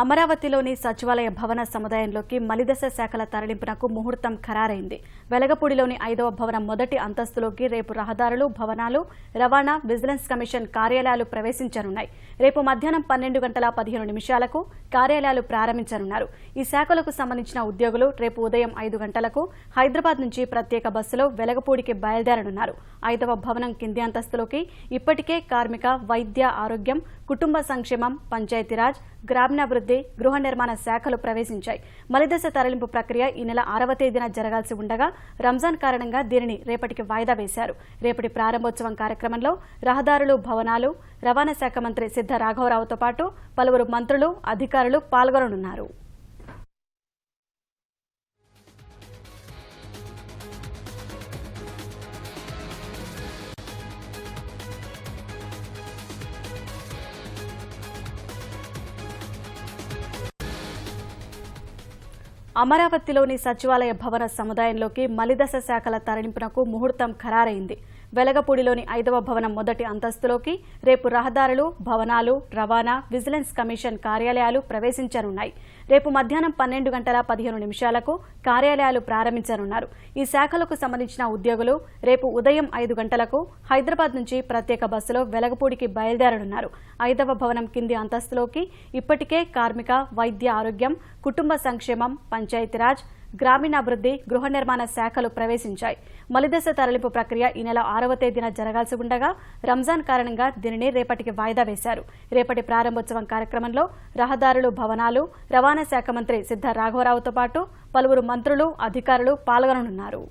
అమరావతిలోని సచివాలయ భవన సముదాయంలోకి మలిదశ శాఖల తరలింపునకు ముహూర్తం ఖరారైంది. వెలగపూడిలోని ఐదవ భవనం మొదటి అంతస్తులోకి రేపు రహదారులు భవనాలు రవాణా విజిలెన్స్ కమిషన్ కార్యాలయాలు ప్రవేశించనున్నాయి. రేపు మధ్యాహ్నం పన్నెండు గంటల పదిహేను నిమిషాలకు కార్యాలయాలు ప్రారంభించనున్నారు. ఈ శాఖలకు సంబంధించిన ఉద్యోగులు రేపు ఉదయం ఐదు గంటలకు హైదరాబాద్ నుంచి ప్రత్యేక బస్సులో వెలగపూడికి బయలుదేరనున్నారు. ఐదవ భవనం కింది అంతస్తులోకి ఇప్పటికే కార్మిక వైద్య ఆరోగ్యం కుటుంబ సంక్షేమం పంచాయతీరాజ్ గ్రామీణాభివృద్ధి గృహ నిర్మాణ శాఖలు ప్రవేశించాయి. మలిదశ తరలింపు ప్రక్రియ ఈ నెల ఆరవ తేదీన జరగాల్సి ఉండగా రంజాన్ కారణంగా దీనిని రేపటికి వాయిదా వేశారు. రేపటి ప్రారంభోత్సవం కార్యక్రమంలో రహదారులు భవనాలు రవాణా శాఖ మంత్రి సిద్ధ రాఘవరావుతో పాటు పలువురు మంత్రులు అధికారులు పాల్గొననున్నారు. అమరావతిలోని సచివాలయ భవన సముదాయంలోకి మలిదశ శాఖల తరలింపునకు ముహూర్తం ఖరారైంది. వెలగపూడిలోని ఐదవ భవనం మొదటి అంతస్తులోకి రేపు రహదారులు భవనాలు రవాణా విజిలెన్స్ కమిషన్ కార్యాలయాలు ప్రవేశించనున్నాయి. రేపు మధ్యాహ్నం పన్నెండు గంటల పదిహేను నిమిషాలకు కార్యాలయాలు ప్రారంభించనున్నారు. ఈ శాఖలకు సంబంధించిన ఉద్యోగులు రేపు ఉదయం ఐదు గంటలకు హైదరాబాద్ నుంచి ప్రత్యేక బస్సులో వెలగపూడికి బయలుదేరనున్నారు. ఐదవ భవనం కింది అంతస్తులోకి ఇప్పటికే కార్మిక వైద్య ఆరోగ్యం కుటుంబ సంక్షేమం పంచాయతీరాజ్ గ్రామీణాభివృద్ధి గృహ నిర్మాణ శాఖలు ప్రవేశించాయి. మలిదశ తరలింపు ప్రక్రియ ఈ నెల ఆరవ తేదీన జరగాల్సి ఉండగా రంజాన్ కారణంగా దీనిని రేపటికి వాయిదా వేశారు. రేపటి ప్రారంభోత్సవం కార్యక్రమంలో రహదారులు భవనాలు రవాణా శాఖ మంత్రి సిద్ధ రాఘవరావుతో పాటు పలువురు మంత్రులు అధికారులు పాల్గొననున్నారు.